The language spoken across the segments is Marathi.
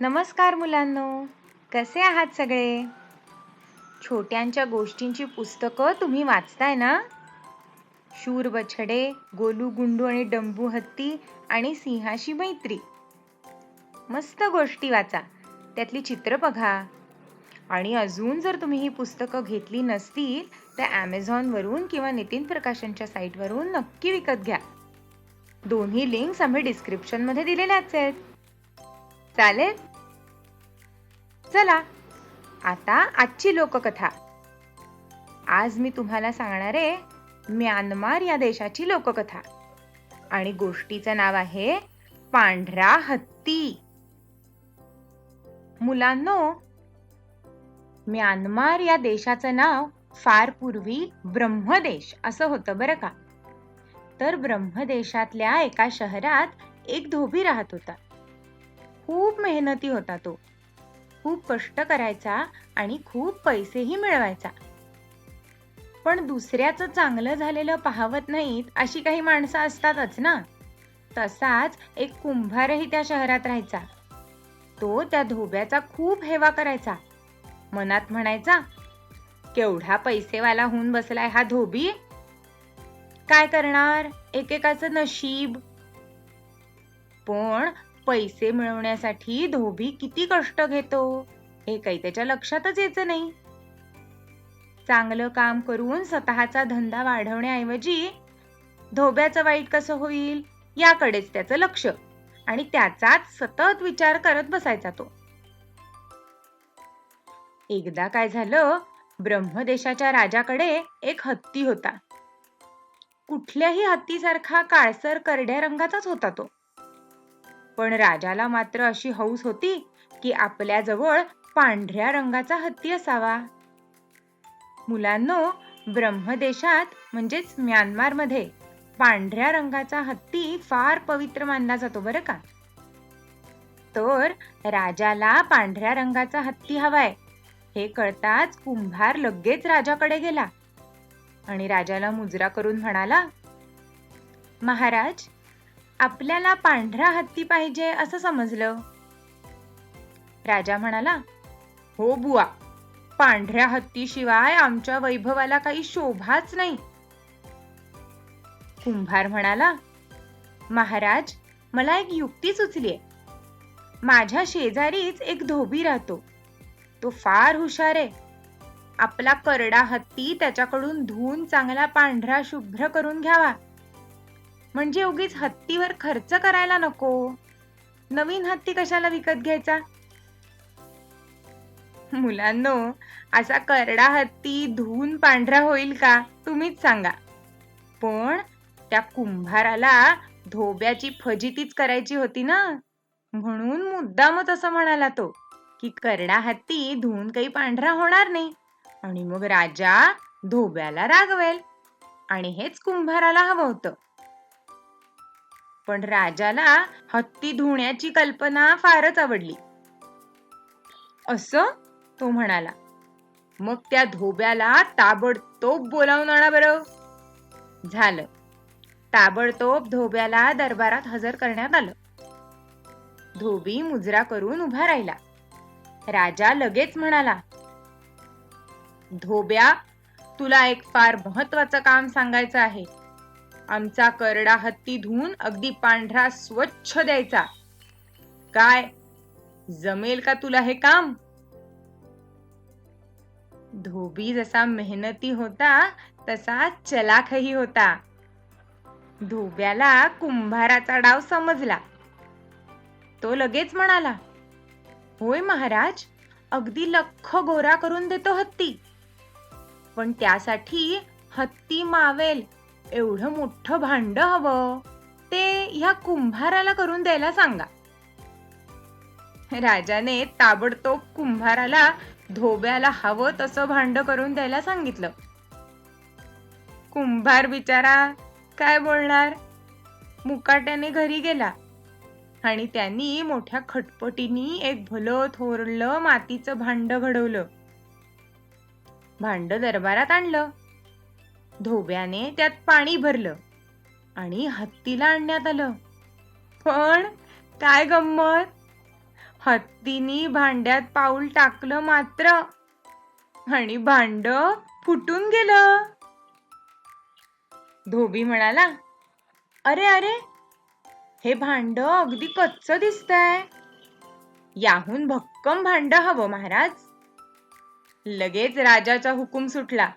नमस्कार मुलांनो. कसे आहात सगळे? छोट्यांच्या गोष्टींची पुस्तकं तुम्ही वाचताय ना? शूर बछडे गोलू गुंडू आणि डंबू हत्ती आणि सिंहाशी मैत्री. मस्त गोष्टी वाचा. त्यातली चित्र बघा. आणि अजून जर तुम्ही ही पुस्तकं घेतली नसतील तर ॲमेझॉनवरून किंवा नितीन प्रकाशनच्या साईटवरून नक्की विकत घ्या. दोन्ही लिंक्स आम्ही डिस्क्रिप्शनमध्ये दिलेल्याच आहेत. चालेल? चला आता आजची लोककथा. आज मी तुम्हाला सांगणार आहे म्यानमार या देशाची लोककथा. आणि गोष्टीचं नाव आहे पांढरा हत्ती. मुलांनो म्यानमार या देशाचं नाव फार पूर्वी ब्रह्मदेश असं होतं बरं का? तर ब्रह्मदेशातल्या एका शहरात एक धोबी राहत होता. खूप मेहनती होता तो. खूप कष्ट करायचा आणि खूप पैसेही मिळवायचा. पण दुसऱ्याचं चांगलं झालेलं पाहवत नाहीत अशी काही माणसं असतातच ना? तसाच एक कुंभारही त्या शहरात राहायचा. तो त्या धोब्याचा खूप हेवा करायचा. मनात म्हणायचा केवढा पैसेवाला होऊन बसलाय हा धोबी? काय करणार? एकेकाचं नशीब. पण पैसे मिळवण्यासाठी धोबी किती कष्ट घेतो? हे काही त्याच्या लक्षातच यायचं नाही. चांगलं काम करून स्वतःचा धंदा वाढवण्याऐवजी धोब्याचं वाईट कसं होईल? याकडेच त्याचं लक्ष आणि त्याचाच सतत विचार करत बसायचा तो. एकदा काय झालं? ब्रह्मदेशाच्या राजाकडे एक हत्ती होता. कुठल्याही हत्तीसारखा काळसर करड्या रंगाचाच होता तो. पण राजाला मात्र अशी हौस होती की आपल्या जवळ पांढऱ्या रंगाचा हत्ती असावा. मुलांनो ब्रह्मदेशात म्हणजेच म्यानमारमध्ये पांढऱ्या रंगाचा हत्ती फार पवित्र मानला जातो बरं का? तर राजाला पांढऱ्या रंगाचा हत्ती हवाय. हे कळताच कुंभार लगेच राजाकडे गेला आणि राजाला मुजरा करून म्हणाला महाराज आपल्याला पांढरा हत्ती पाहिजे असं समजलं. राजा म्हणाला हो बुवा पांढऱ्या हत्तीशिवाय आमच्या वैभवाला काही शोभाच नाही. कुंभार म्हणाला महाराज मला एक युक्ती सुचलीय. माझ्या शेजारीच एक धोबी राहतो. तो फार हुशार आहे. आपला करडा हत्ती त्याच्याकडून धुवून चांगला पांढरा शुभ्र करून घ्यावा. म्हणजे उगीच हत्तीवर खर्च करायला नको. नवीन हत्ती कशाला विकत घ्यायचा? मुलांनो असा करडा हत्ती धुवून पांढरा होईल का? तुम्हीच सांगा. पण त्या कुंभाराला धोब्याची फजितीच करायची होती ना? म्हणून मुद्दामच असं म्हणाला तो की करडा हत्ती धुवून काही पांढरा होणार नाही. आणि मग राजा धोब्याला रागवेल. आणि हेच कुंभाराला हवं होतं. पण राजाला हत्ती धुण्याची कल्पना फारच आवडली. असं? तो म्हणाला. मग त्या धोब्याला ताबडतोब बोलावून आणा बरं. झालं. ताबडतोब धोब्याला दरबारात हजर करण्यात आलं. धोबी मुजरा करून उभा राहिला. राजा लगेच म्हणाला धोब्या तुला एक फार महत्वाचं काम सांगायचं आहे. आमचा करडा हत्ती धुवून अगदी पांढरा स्वच्छ द्यायचा. काय? जमेल का तुला हे काम? धोबी जसा मेहनती होता तसा चलाखही होता. धोब्याला कुंभाराचा डाव समजला. तो लगेच म्हणाला होय महाराज अगदी लख गोरा करून देतो हत्ती. पण त्यासाठी हत्ती मावेल. एवढं मोठं भांड हवं. ते ह्या कुंभाराला करून द्यायला सांगा. राजाने ताबडतोब कुंभाराला धोब्याला हवं तसं भांड करून द्यायला सांगितलं. कुंभार बिचारा काय बोलणार? मुकाट्याने घरी गेला आणि त्यांनी मोठ्या खटपटीनी एक भलं थोरलं मातीचं भांड घडवलं. भांड दरबारात आणलं. धोब्याने त्यात पाणी भरलं आणि हत्तीला आणण्यात आलं. पण काय गंमत? हत्तीनी भांड्यात पाऊल टाकलं मात्र आणि भांड फुटून गेलं. धोबी म्हणाला अरे अरे हे भांड अगदी कच्च दिसतंय. याहून भक्कम भांड हवं महाराज. लगेच राजाचा हुकूम सुटला.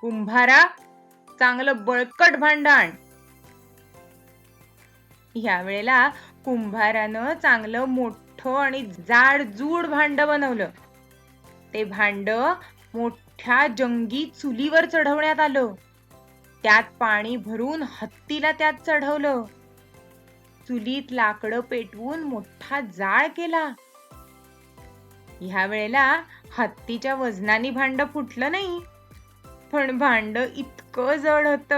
कुंभारा चांगलं बळकट भांडण. आण या वेळेला कुंभारानं चांगलं मोठं आणि जाड जूड भांड बनवलं. ते भांड मोठ्या जंगी चुलीवर चढवण्यात आलं. त्यात पाणी भरून हत्तीला त्यात चढवलं. चुलीत लाकडं पेटवून मोठा जाळ केला. ह्या वेळेला हत्तीच्या वजनाने भांड फुटलं नाही. पण भांड इतकं जड होत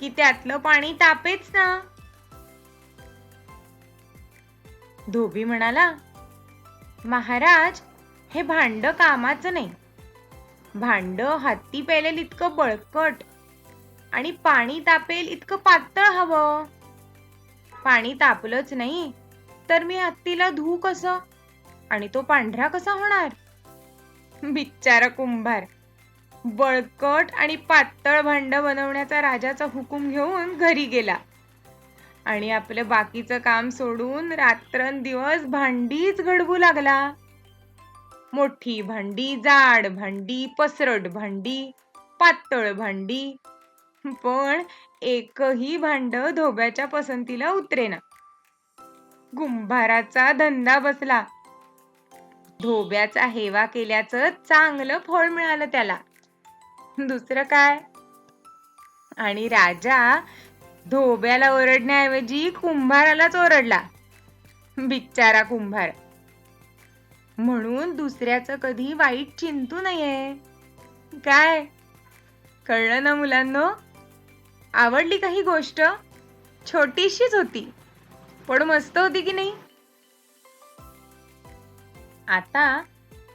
की त्यातलं पाणी तापेच ना. धोबी म्हणाला महाराज हे भांड कामाचं नाही. भांड हत्ती पेलेल इतकं बळकट आणि पाणी तापेल इतकं पातळ हवं. पाणी तापलंच नाही तर मी हत्तीला धू कसं? आणि तो पांढरा कसा होणार? बिचारा कुंभार बळकट आणि पातळ भांड बनवण्याचा राजाचा हुकूम घेऊन घरी गेला. आणि आपलं बाकीचं काम सोडून रात्रंदिवस भांडीच घडवू लागला. मोठी भांडी जाड भांडी पसरट भांडी पातळ भांडी पण एकही भांड धोब्याच्या पसंतीला उतरेना. गुंभाराचा धंदा बसला. धोब्याचा हेवा केल्याचं चांगलं फळ मिळालं त्याला. दुसरं काय? आणि राजा धोब्याला ओरडण्याऐवजी कुंभारालाच ओरडला. बिचारा कुंभार. म्हणून दुसऱ्याचं कधी वाईट चिंतू नये. काय? कळलं ना मुलांनो? आवडली काही गोष्ट? छोटीशीच होती. पण मस्त होती की नाही? आता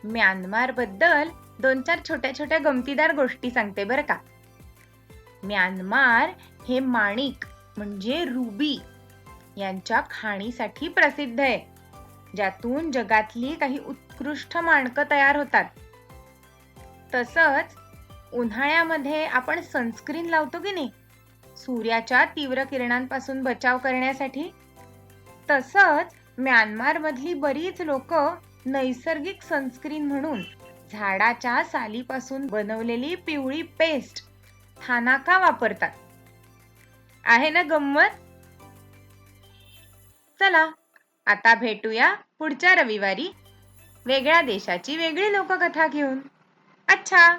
म्यानमारबद्दल दोन चार छोट्या छोट्या गमतीदार गोष्टी सांगते बरं का. म्यानमार हे माणिक म्हणजे रुबी यांच्या खाणीसाठी प्रसिद्ध आहे. ज्यातून जगातली काही उत्कृष्ट माणकं तयार होतात. तसंच उन्हाळ्यामध्ये आपण सनस्क्रीन लावतो की नाही? सूर्याच्या तीव्र किरणांपासून बचाव करण्यासाठी. तसंच म्यानमारमधली बरीच लोक नैसर्गिक सनस्क्रीन म्हणून झाडाच्या सालीपासून बनवलेली पिवळी पेस्ट थानाका वापरतात. आहे ना गंमत? चला आता भेटूया पुढच्या रविवारी वेगळ्या देशाची वेगळी लोककथा घेऊन. अच्छा!